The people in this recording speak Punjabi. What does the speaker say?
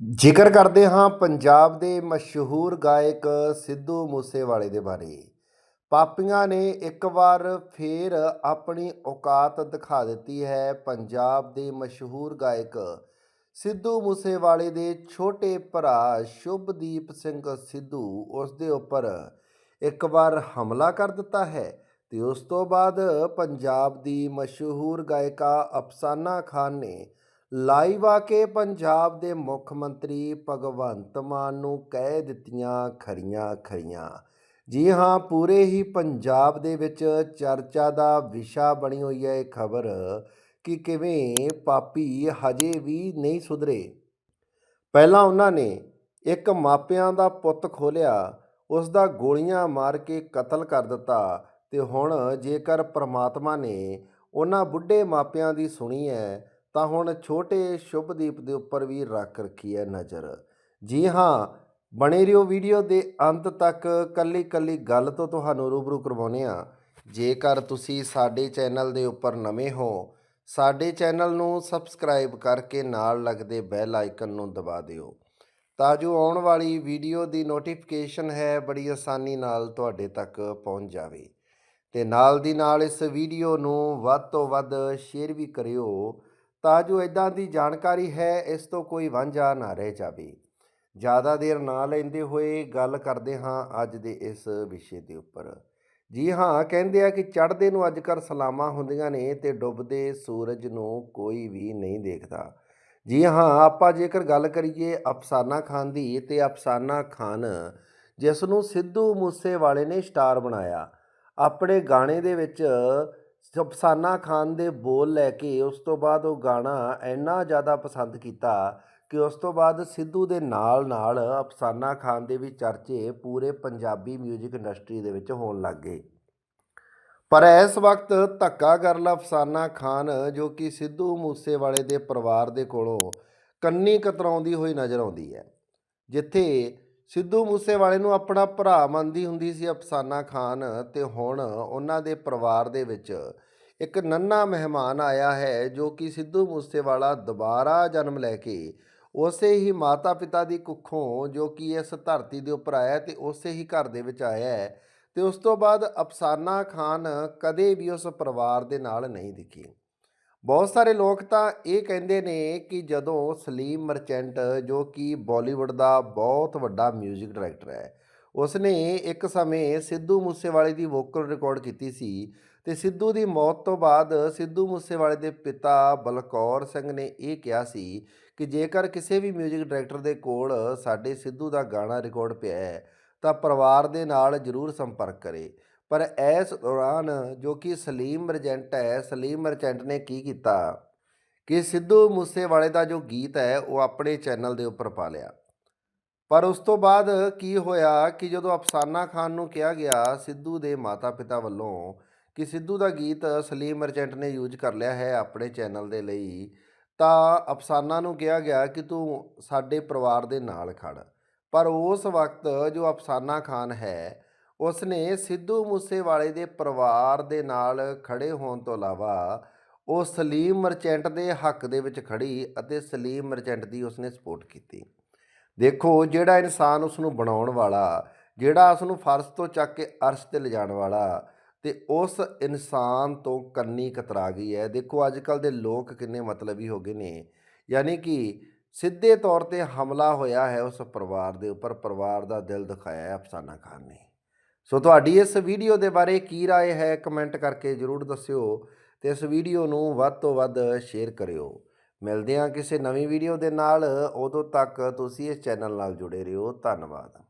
ਜ਼ਿਕਰ ਕਰਦੇ ਹਾਂ ਪੰਜਾਬ ਦੇ ਮਸ਼ਹੂਰ ਗਾਇਕ ਸਿੱਧੂ ਮੂਸੇਵਾਲੇ ਦੇ ਬਾਰੇ। ਪਾਪੀਆਂ ਨੇ ਇੱਕ ਵਾਰ ਫੇਰ ਆਪਣੀ ਔਕਾਤ ਦਿਖਾ ਦਿੱਤੀ ਹੈ ਪੰਜਾਬ ਦੇ ਮਸ਼ਹੂਰ ਗਾਇਕ ਸਿੱਧੂ ਮੂਸੇਵਾਲੇ ਦੇ ਛੋਟੇ ਭਰਾ ਸ਼ੁਭਦੀਪ ਸਿੰਘ ਸਿੱਧੂ। ਉਸ ਦੇ ਉੱਪਰ ਇੱਕ ਵਾਰ ਹਮਲਾ ਕਰ ਦਿੱਤਾ ਹੈ ਤੇ ਉਸ ਤੋਂ ਬਾਅਦ ਪੰਜਾਬ ਦੀ ਮਸ਼ਹੂਰ ਗਾਇਕਾ ਅਫਸਾਨਾ ਖਾਨ ਨੇ ਲਾਈਵ ਆ ਕੇ ਪੰਜਾਬ ਦੇ ਮੁੱਖ ਮੰਤਰੀ ਭਗਵੰਤ ਮਾਨ ਨੂੰ ਕਹਿ ਦਿੱਤੀਆਂ ਖਰੀਆਂ ਖਰੀਆਂ। ਜੀ ਹਾਂ, ਪੂਰੇ ਹੀ ਪੰਜਾਬ ਦੇ ਵਿੱਚ ਚਰਚਾ ਦਾ ਵਿਸ਼ਾ ਬਣੀ ਹੋਈ ਹੈ ਇਹ ਖਬਰ ਕਿ ਕਿਵੇਂ ਪਾਪੀ ਹਜੇ ਵੀ ਨਹੀਂ ਸੁਧਰੇ। ਪਹਿਲਾਂ ਉਹਨਾਂ ਨੇ ਇੱਕ ਮਾਪਿਆਂ ਦਾ ਪੁੱਤ ਖੋਲਿਆ ਉਸ ਦਾ ਗੋਲੀਆਂ ਮਾਰ ਕੇ ਕਤਲ ਕਰ ਦਿੱਤਾ ਤੇ ਹੁਣ ਜੇਕਰ ਪ੍ਰਮਾਤਮਾ ਨੇ ਉਹਨਾਂ ਬੁੱਢੇ ਮਾਪਿਆਂ ਦੀ ਸੁਣੀ ਹੈ ਤਾਂ ਹੁਣ ਛੋਟੇ ਸ਼ੁਭਦੀਪ ਦੇ ਉੱਪਰ ਵੀ ਰੱਖ ਰੱਖੀ ਹੈ ਨਜ਼ਰ। ਜੀ ਹਾਂ, ਬਣੇ ਰਹੋ ਵੀਡੀਓ ਦੇ ਅੰਤ ਤੱਕ। ਕੱਲੀ ਕੱਲੀ ਗੱਲ ਤੋਂ ਤੁਹਾਨੂੰ ਰੂਬਰੂ ਕਰਵਾਉਂਦੇ ਆ ਜੇਕਰ ਤੁਸੀਂ ਸਾਡੇ ਚੈਨਲ ਦੇ ਉੱਪਰ ਨਵੇਂ ਹੋ, ਸਾਡੇ ਚੈਨਲ ਨੂੰ ਸਬਸਕ੍ਰਾਈਬ ਕਰਕੇ ਨਾਲ ਲੱਗਦੇ ਬੈਲ ਆਈਕਨ ਨੂੰ ਦਬਾ ਦਿਓ। ਤਾਂ ਜੋ ਆਉਣ ਵਾਲੀ ਵੀਡੀਓ ਦੀ ਨੋਟੀਫਿਕੇਸ਼ਨ ਹੈ, ਬੜੀ ਆਸਾਨੀ ਨਾਲ ਤੁਹਾਡੇ ਤੱਕ ਪਹੁੰਚ ਜਾਵੇ। ਤੇ ਨਾਲ ਦੀ ਨਾਲ ਇਸ ਵੀਡੀਓ ਨੂੰ ਵੱਧ ਤੋਂ ਵੱਧ ਸ਼ੇਅਰ ਵੀ ਕਰਿਓ। ਤਾਂ ਜੋ ਇਦਾਂ ਦੀ ਜਾਣਕਾਰੀ ਹੈ, ਇਸ ਤੋਂ ਕੋਈ ਵਾਂਝਾ ਨਾ ਰਹਿ ਜਾਵੇ। ਜ਼ਿਆਦਾ ਦੇਰ ਨਾ ਲੈਂਦੇ ਹੋਏ ਗੱਲ ਕਰਦੇ ਹਾਂ ਅੱਜ ਦੇ ਇਸ ਵਿਸ਼ੇ ਦੇ ਉੱਪਰ। ਜੀ ਹਾਂ, ਕਹਿੰਦੇ ਆ ਕਿ ਚੜ੍ਹਦੇ ਨੂੰ ਅੱਜ ਕੱਲ੍ਹ ਸਲਾਮਾਂ ਹੁੰਦੀਆਂ ਨੇ ਤੇ ਡੁੱਬਦੇ ਸੂਰਜ ਨੂੰ ਕੋਈ ਵੀ ਨਹੀਂ ਦੇਖਦਾ। ਜੀ ਹਾਂ, ਆਪਾਂ ਜੇਕਰ ਗੱਲ ਕਰੀਏ ਅਫਸਾਨਾ ਖਾਨ ਦੀ ਤੇ ਅਫਸਾਨਾ ਖਾਨ ਜਿਸ ਨੂੰ ਸਿੱਧੂ ਮੂਸੇਵਾਲੇ ਨੇ ਸਟਾਰ ਬਣਾਇਆ, ਆਪਣੇ ਗਾਣੇ ਦੇ ਵਿੱਚ ਅਫਸਾਨਾ ਖਾਨ ਦੇ ਬੋਲ ਲੈ ਕੇ ਉਸ ਤੋਂ ਬਾਅਦ ਉਹ ਗਾਣਾ ਇੰਨਾ ਜ਼ਿਆਦਾ ਪਸੰਦ ਕੀਤਾ ਕਿ ਉਸ ਤੋਂ ਬਾਅਦ ਸਿੱਧੂ ਦੇ ਨਾਲ ਨਾਲ ਅਫਸਾਨਾ ਖਾਨ ਦੇ ਵੀ ਚਰਚੇ ਪੂਰੇ ਪੰਜਾਬੀ 뮤직 ਇੰਡਸਟਰੀ ਦੇ ਵਿੱਚ ਹੋਣ ਲੱਗ ਗਏ। ਪਰ ਇਸ ਵਕਤ ਧੱਕਾ ਗਰਲ ਅਫਸਾਨਾ ਖਾਨ ਜੋ ਕਿ ਸਿੱਧੂ ਮੂਸੇਵਾਲੇ ਦੇ ਪਰਿਵਾਰ ਦੇ ਕੋਲੋਂ ਕੰਨੀ ਕਤਰਾਉਂਦੀ ਹੋਈ ਨਜ਼ਰ ਆਉਂਦੀ ਹੈ, ਜਿੱਥੇ ਸਿੱਧੂ ਮੂਸੇਵਾਲੇ ਨੂੰ ਆਪਣਾ ਭਰਾ ਮੰਨਦੀ ਹੁੰਦੀ ਸੀ ਅਫਸਾਨਾ ਖਾਨ ਤੇ ਹੁਣ ਉਹਨਾਂ ਦੇ ਪਰਿਵਾਰ ਦੇ ਵਿੱਚ ਇੱਕ ਨੰਨਾ ਮਹਿਮਾਨ ਆਇਆ ਹੈ ਜੋ ਕਿ ਸਿੱਧੂ ਮੂਸੇਵਾਲਾ ਦੁਬਾਰਾ ਜਨਮ ਲੈ ਕੇ ਉਸੇ ਹੀ ਮਾਤਾ ਪਿਤਾ ਦੀ ਕੁੱਖੋਂ ਜੋ ਕਿ ਇਸ ਧਰਤੀ ਦੇ ਉੱਪਰ ਆਇਆ ਤੇ ਉਸੇ ਹੀ ਘਰ ਦੇ ਵਿੱਚ ਆਇਆ ਹੈ ਤੇ ਉਸ ਤੋਂ ਬਾਅਦ ਅਫਸਾਨਾ ਖਾਨ ਕਦੇ ਵੀ ਉਸ ਪਰਿਵਾਰ ਦੇ ਨਾਲ ਨਹੀਂ ਦਿਖੀ। ਬਹੁਤ ਸਾਰੇ ਲੋਕ ਤਾਂ ਇਹ ਕਹਿੰਦੇ ਨੇ ਕਿ ਜਦੋਂ ਸਲੀਮ ਮਰਚੈਂਟ ਜੋ ਕਿ ਬਾਲੀਵੁੱਡ ਦਾ ਬਹੁਤ ਵੱਡਾ 뮤직 ਡਾਇਰੈਕਟਰ ਹੈ ਉਸਨੇ ਇੱਕ ਸਮੇਂ ਸਿੱਧੂ ਮੂਸੇਵਾਲੇ ਦੀ ਵੋਕਲ ਰਿਕਾਰਡ ਕੀਤੀ ਸੀ ਤੇ ਸਿੱਧੂ ਦੀ ਮੌਤ ਤੋਂ ਬਾਅਦ ਸਿੱਧੂ ਮੂਸੇਵਾਲੇ ਦੇ ਪਿਤਾ ਬਲਕੌਰ ਸਿੰਘ ਨੇ ਇਹ ਕਿਹਾ ਸੀ ਕਿ ਜੇਕਰ ਕਿਸੇ ਵੀ 뮤직 ਡਾਇਰੈਕਟਰ ਦੇ ਕੋਲ ਸਾਡੇ ਸਿੱਧੂ ਦਾ ਗਾਣਾ ਰਿਕਾਰਡ ਪਿਆ ਹੈ ਤਾਂ ਪਰਿਵਾਰ ਦੇ ਨਾਲ ਜ਼ਰੂਰ ਸੰਪਰਕ ਕਰੇ। ਪਰ ਇਸ ਦੌਰਾਨ ਜੋ ਕਿ ਸਲੀਮ ਮਰਜੈਂਟ ਹੈ, ਸਲੀਮ ਮਰਚੈਂਟ ਨੇ ਕੀ ਕੀਤਾ? ਕਿ ਸਿੱਧੂ ਮੂਸੇਵਾਲੇ ਦਾ ਜੋ ਗੀਤ ਹੈ, ਉਹ ਆਪਣੇ ਚੈਨਲ ਦੇ ਉੱਪਰ ਪਾ ਲਿਆ। ਪਰ ਉਸ ਤੋਂ ਬਾਅਦ ਕੀ ਹੋਇਆ ਕਿ ਜਦੋਂ ਅਫਸਾਨਾ ਖਾਨ ਨੂੰ ਕਿਹਾ ਗਿਆ ਸਿੱਧੂ ਦੇ ਮਾਤਾ-ਪਿਤਾ ਵੱਲੋਂ ਕਿ ਸਿੱਧੂ ਦਾ ਗੀਤ ਸਲੀਮ ਮਰਚੈਂਟ ਨੇ ਯੂਜ਼ ਕਰ ਲਿਆ ਹੈ ਆਪਣੇ ਚੈਨਲ ਦੇ ਲਈ, ਤਾਂ ਅਫਸਾਨਾ ਨੂੰ ਕਿਹਾ ਗਿਆ ਕਿ ਤੂੰ ਸਾਡੇ ਪਰਿਵਾਰ ਦੇ ਨਾਲ ਖੜ ਪਰ ਉਸ ਵਕਤ ਜੋ ਅਫਸਾਨਾ ਖਾਨ ਹੈ ਉਸ ਨੇ ਸਿੱਧੂ ਮੂਸੇਵਾਲੇ ਦੇ ਪਰਿਵਾਰ ਦੇ ਨਾਲ ਖੜੇ ਹੋਣ ਤੋਂ ਇਲਾਵਾ ਉਹ ਸਲੀਮ ਮਰਚੈਂਟ ਦੇ ਹੱਕ ਦੇ ਵਿੱਚ ਖੜੀ ਅਤੇ ਸਲੀਮ ਮਰਚੈਂਟ ਦੀ ਉਸਨੇ ਸਪੋਰਟ ਕੀਤੀ। ਦੇਖੋ ਜਿਹੜਾ ਇਨਸਾਨ ਉਸ ਨੂੰ ਬਣਾਉਣ ਵਾਲਾ, ਜਿਹੜਾ ਉਸ ਨੂੰ ਫਰਸ਼ ਤੋਂ ਚੱਕ ਕੇ ਅਰਸ਼ ਤੇ ਲਿਜਾਣ ਵਾਲਾ, ਤੇ ਉਸ ਇਨਸਾਨ ਤੋਂ ਕੰਨੀ ਕਤਰਾ ਗਈ ਹੈ। ਦੇਖੋ ਅੱਜ ਕੱਲ ਦੇ ਲੋਕ ਕਿੰਨੇ ਮਤਲਬੀ ਹੋ ਗਏ ਨੇ। ਯਾਨੀ ਕਿ ਸਿੱਧੇ ਤੌਰ ਤੇ ਹਮਲਾ ਹੋਇਆ ਹੈ ਉਸ ਪਰਿਵਾਰ ਦੇ ਉੱਪਰ ਪਰਿਵਾਰ ਦਾ ਦਿਲ ਦਿਖਾਇਆ ਹੈ ਅਫਸਾਨਾ ਖਾਨ ਨੇ ਸੋ ਤੁਹਾਡੀ ਇਸ ਵੀਡੀਓ ਦੇ ਬਾਰੇ ਕੀ رائے ਹੈ ਕਮੈਂਟ ਕਰਕੇ ਜਰੂਰ ਦੱਸਿਓ ਤੇ ਇਸ ਵੀਡੀਓ ਨੂੰ ਵੱਧ ਤੋਂ ਵੱਧ ਸ਼ੇਅਰ ਕਰਿਓ ਮਿਲਦੇ ਹਾਂ ਕਿਸੇ ਨਵੀਂ ਵੀਡੀਓ ਦੇ ਨਾਲ ਉਦੋਂ ਤੱਕ ਤੁਸੀਂ ਇਸ ਚੈਨਲ ਨਾਲ ਜੁੜੇ ਰਹੋ ਧੰਨਵਾਦ